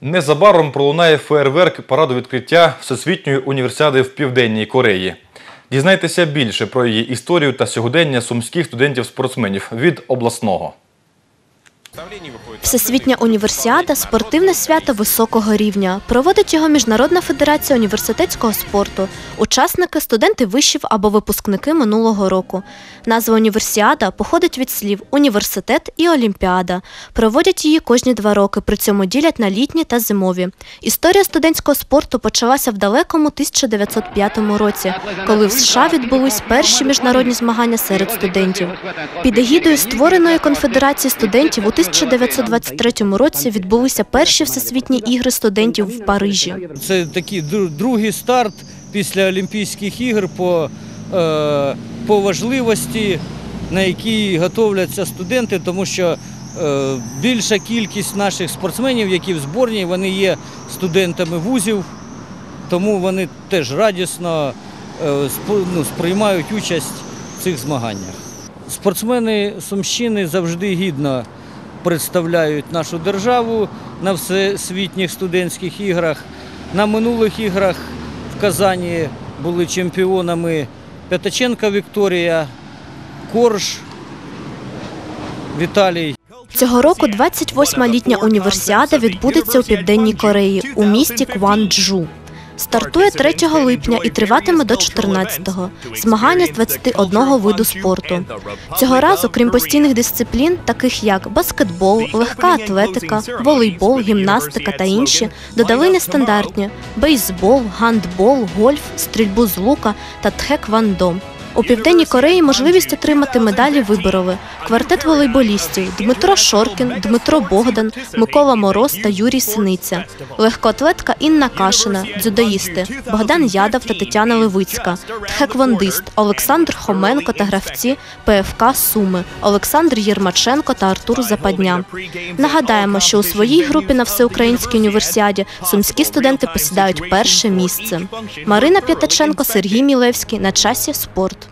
Незабаром пролунає фейерверк параду відкриття Всесвітньої універсіади в Південній Кореї. Дізнайтеся більше про її історію та сьогодення сумських студентів-спортсменів від обласного. Всесвітня універсіада спортивне свято високого рівня. Проводить його Міжнародна федерація університетського спорту. Учасники студенти вишів або випускники минулого року. Назва універсіада походить від слів університет і олімпіада. Проводять її кожні два роки, при цьому ділять на літні та зимові. Історія студентського спорту почалася в далекому 1905 році, коли в США відбулись перші міжнародні змагання серед студентів. Під егідою створеної конфедерації студентів у 1923 році відбулися перші всесвітні ігри студентів в Парижі. Це такий другий старт після Олімпійських ігор по, е, по важливості, на якій готовляться студенти, тому що е, більша кількість наших спортсменів, які в зборній, вони є студентами вузів, тому вони теж радісно е, ну, сприймають участь в цих змаганнях. Спортсмени Сумщини завжди гідно представляють нашу державу на всесвітніх студентських іграх. На минулих іграх в Казані були чемпіонами П'ятаченка Вікторія, Корж Віталій. Цього року 28-ма літня універсіада відбудеться у Південній Кореї у місті Кванджу. Стартує 3 липня і триватиме до 14-го. Змагання з 21 виду спорту. Цього разу, крім постійних дисциплін, таких як баскетбол, легка атлетика, волейбол, гімнастика та інші, додали нестандартні бейсбол, гандбол, гольф, стрільбу з лука та тхеквондо. У південній Кореї можливість отримати медалі вибороли квартет волейболістів Дмитро Шоркін, Дмитро Богдан, Микола Мороз та Юрій Синиця, легкоатлетка Інна Кашина, дзюдоїсти Богдан Ядов та Тетяна Левицька, тхеквондист Олександр Хоменко та гравці ПФК Суми, Олександр Єрмаченко та Артур Западня. Нагадаємо, що у своїй групі на всеукраїнській універсіаді сумські студенти посідають перше місце. Марина П'ятаченко, Сергій Мілевський на часі спорт.